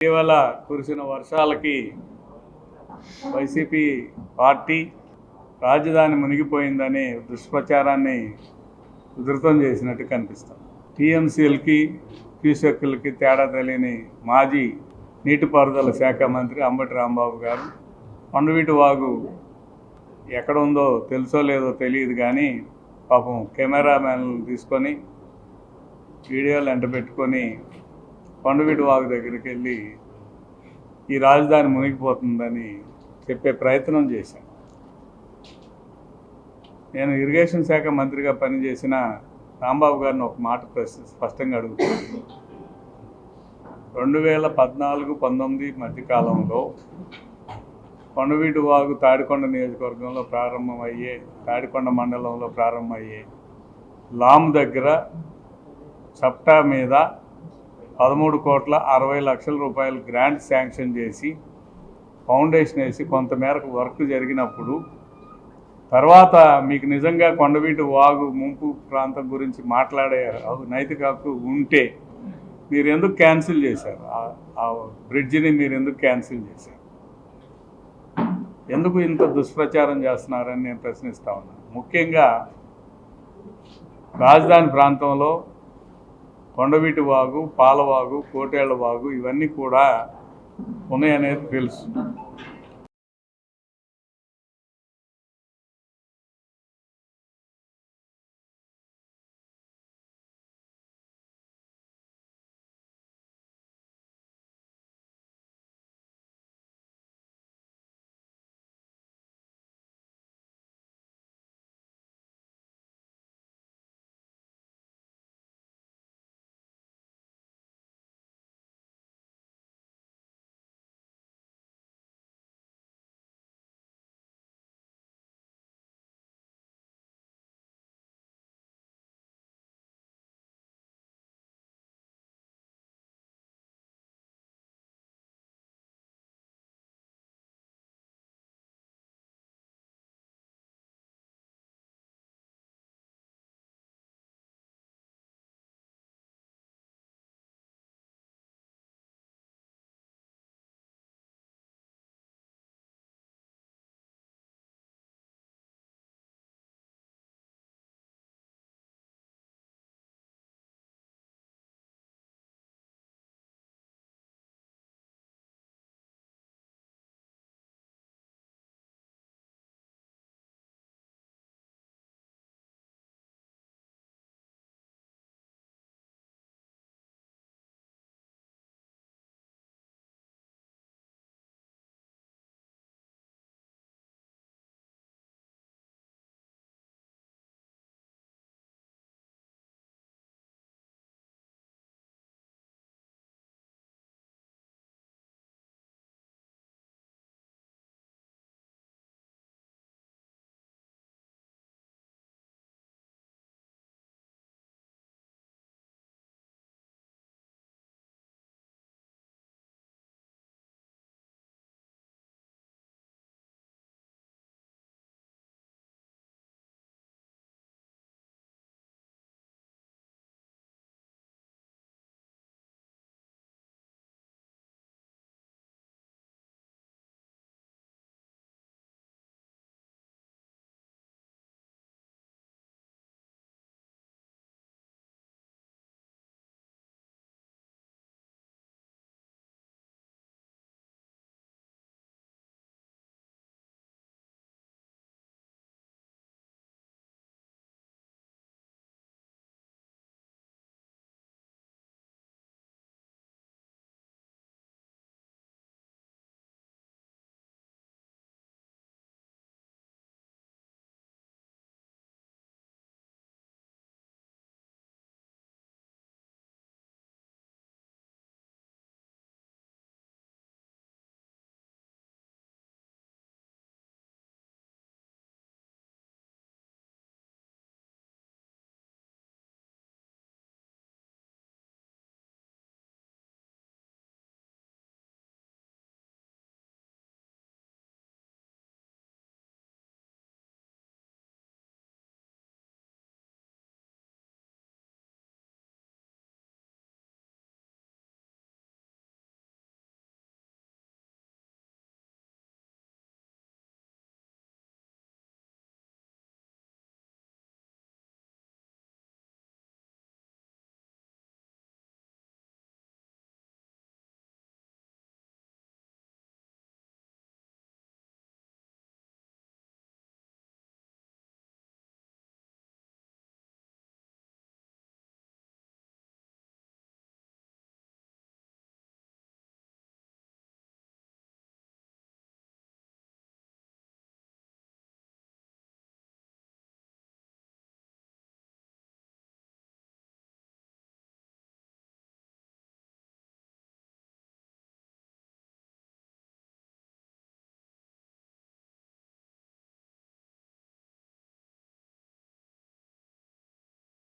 ఇటీవల కురిసిన వర్షాలకి వైసీపీ పార్టీ రాజధాని మునిగిపోయిందని దుష్ప్రచారాన్ని ఉధృతం చేసినట్టు కనిపిస్తుంది. టీఎంసీలకి క్యూసెక్కులకి తేడా తెలియని మాజీ నీటిపారుదల శాఖ మంత్రి అంబటి రాంబాబు గారు కొండవీటి వాగు ఎక్కడ ఉందో తెలుసో లేదో తెలియదు కానీ పాపం కెమెరామ్యాన్లు తీసుకొని వీడియోలు ఎంటబెట్టుకొని పెట్టుకొని వాగు దగ్గరికి వెళ్ళి ఈ రాజధాని మునిగిపోతుందని చెప్పే ప్రయత్నం చేశాను నేను ఇరిగేషన్ శాఖ మంత్రిగా పనిచేసిన రాంబాబు గారిని ఒక మాట స్పష్టంగా అడుగుతున్నాను రెండు వేల పద్నాలుగు పంతొమ్మిది మధ్యకాలంలో కొండవీటి వాగు తాడికొండ నియోజకవర్గంలో ప్రారంభమయ్యే తాడికొండ మండలంలో ప్రారంభమయ్యే లామ్ దగ్గర చప్టా మీద పదమూడు కోట్ల అరవై లక్షల రూపాయలు గ్రాంట్ శాంక్షన్ చేసి ఫౌండేషన్ వేసి కొంతమేరకు వర్క్ జరిగినప్పుడు తర్వాత మీకు నిజంగా కొండవీటి వాగు ముంపు ప్రాంతం గురించి మాట్లాడే నైతిక హక్కు ఉంటే మీరు ఎందుకు క్యాన్సిల్ చేశారు? ఆ- ఆ బ్రిడ్జిని మీరు ఎందుకు క్యాన్సిల్ చేశారు? ఎందుకు ఇంత దుష్ప్రచారం చేస్తున్నారని నేను ప్రశ్నిస్తా ఉన్నాను ముఖ్యంగా రాజధాని ప్రాంతంలో కొండవీటి వాగు పాలవాగు కోటేళ్ళ వాగు ఇవన్నీ కూడా ఉన్నాయనేది తెలుసు.